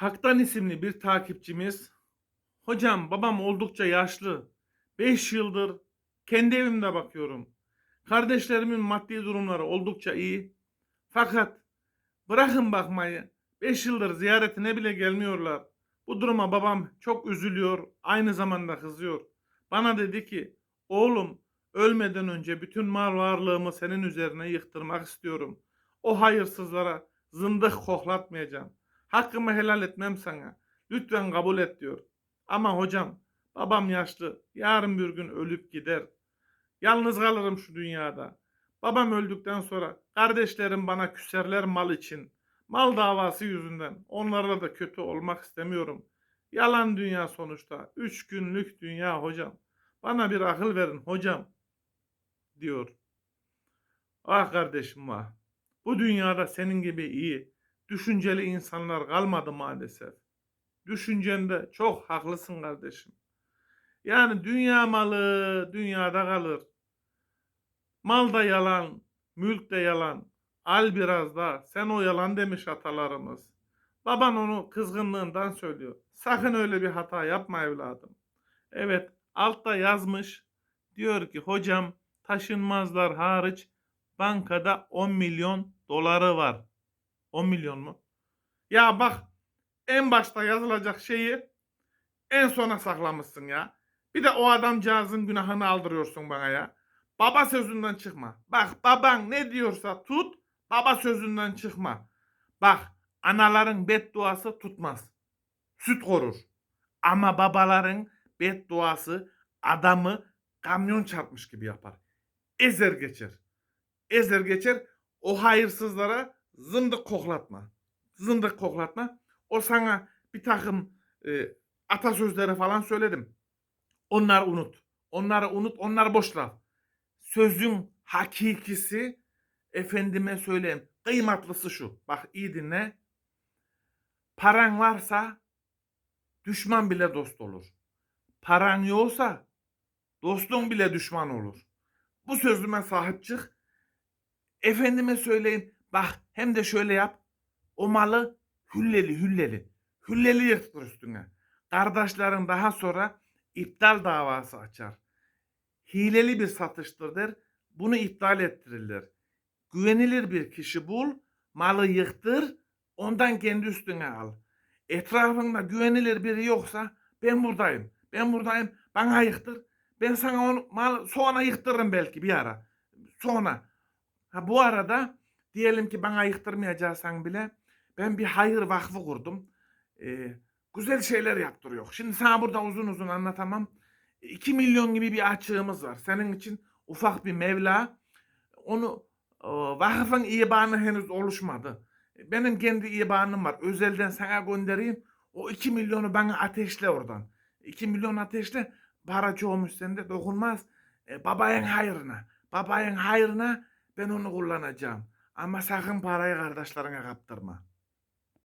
Haktan isimli bir takipçimiz, hocam babam oldukça yaşlı. 5 yıldır kendi evimde bakıyorum. Kardeşlerimin maddi durumları oldukça iyi. Fakat bırakın bakmayı. 5 yıldır ziyaretine bile gelmiyorlar. Bu duruma babam çok üzülüyor, aynı zamanda kızıyor. Bana dedi ki, oğlum ölmeden önce bütün mal varlığımı senin üzerine yıktırmak istiyorum. O hayırsızlara zındık koklatmayacağım. Hakkımı helal etmem sana. Lütfen kabul et diyor. Ama hocam babam yaşlı. Yarın bir gün ölüp gider. Yalnız kalırım şu dünyada. Babam öldükten sonra kardeşlerim bana küserler mal için. Mal davası yüzünden. Onlarla da kötü olmak istemiyorum. Yalan dünya sonuçta. Üç günlük dünya hocam. Bana bir akıl verin hocam. Diyor. Ah kardeşim vah. Bu dünyada senin gibi iyi, düşünceli insanlar kalmadı maalesef. Düşüncende çok haklısın kardeşim. Yani dünya malı dünyada kalır. Mal da yalan, mülk de yalan. Al biraz da sen o yalan demiş atalarımız. Baban onu kızgınlığından söylüyor. Sakın öyle bir hata yapma evladım. Evet altta yazmış. Diyor ki hocam taşınmazlar hariç bankada 10 milyon doları var. 10 milyon mu? Ya bak en başta yazılacak şeyi en sona saklamışsın ya. Bir de o adamcağızın günahını aldırıyorsun bana ya. Baba sözünden çıkma. Bak baban ne diyorsa tut, baba sözünden çıkma. Bak anaların bedduası tutmaz. Süt korur. Ama babaların bedduası adamı kamyon çarpmış gibi yapar. Ezer geçer. Ezer geçer. O hayırsızlara zındık koklatma. Zındık koklatma. O sana bir takım e, atasözleri falan söyledim. Onları unut. Onları unut. Onlar boş laf. Sözün hakikisi efendime söyleyeyim. Kıymatlısı şu. Bak iyi dinle. Paran varsa düşman bile dost olur. Paran yoksa dostun bile düşman olur. Bu sözüme sahip çık. Efendime söyleyeyim. Bak hem de şöyle yap. O malı hülleli hülleli. Hülleli yırtır üstüne. Kardeşlerin daha sonra iptal davası açar. Hileli bir satıştır der. Bunu iptal ettirirler. Güvenilir bir kişi bul, malı yıktır, ondan kendi üstüne al. Etrafında güvenilir biri yoksa ben buradayım. Ben buradayım. Bana yıktır. Ben sana onu mal sonra yıktırırım belki bir ara. Sonra. Ha bu arada diyelim ki bana yıktırmayacaksan bile ben bir hayır vakfı kurdum. Ee, güzel şeyler yaptırıyor. Şimdi sana burada uzun uzun anlatamam. 2 milyon gibi bir açığımız var. Senin için ufak bir mevla. Onu e, vakfın ibanı henüz oluşmadı. Benim kendi ibanım var. Özelden sana göndereyim. O 2 milyonu bana ateşle oradan. 2 milyon ateşle. Para çoğumuş sende dokunmaz. E, babayın hayrına. Babayın hayrına ben onu kullanacağım. Ama sakın parayı kardeşlerine kaptırma.